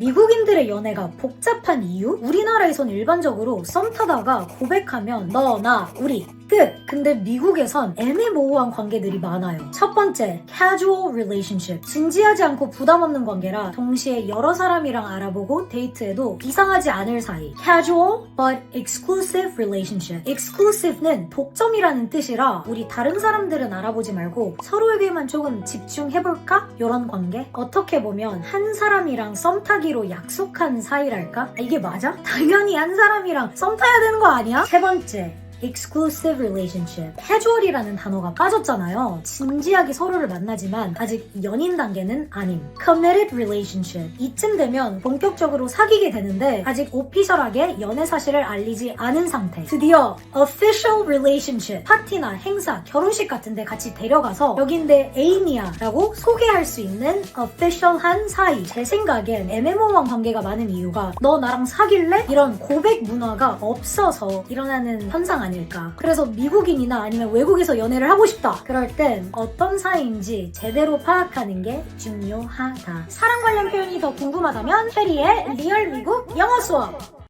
미국인들의 연애가 복잡한 이유? 우리나라에선 일반적으로 썸 타다가 고백하면 너, 나, 우리 끝! 근데 미국에선 애매모호한 관계들이 많아요. 첫 번째, casual relationship. 진지하지 않고 부담 없는 관계라 동시에 여러 사람이랑 알아보고 데이트해도 이상하지 않을 사이. casual but exclusive relationship. exclusive는 독점이라는 뜻이라 우리 다른 사람들은 알아보지 말고 서로에게만 조금 집중해볼까? 이런 관계? 어떻게 보면 한 사람이랑 썸 타기로 약속한 사이랄까? 아, 이게 맞아? 당연히 한 사람이랑 썸 타야 되는 거 아니야? 세 번째, exclusive relationship. casual이라는 단어가 빠졌잖아요. 진지하게 서로를 만나지만 아직 연인 단계는 아님. committed relationship. 이쯤 되면 본격적으로 사귀게 되는데 아직 오피셜하게 연애 사실을 알리지 않은 상태. 드디어 official relationship. 파티나 행사, 결혼식 같은 데 같이 데려가서 여긴 내 애인이야 라고 소개할 수 있는 official한 사이. 제 생각엔 애매모호한 관계가 많은 이유가 너 나랑 사귈래? 이런 고백 문화가 없어서 일어나는 현상 아닐까. 그래서 미국인이나 아니면 외국에서 연애를 하고 싶다. 그럴 땐 어떤 사이인지 제대로 파악하는 게 중요하다. 사랑 관련 표현이 더 궁금하다면 페리의 리얼 미국 영어 수업!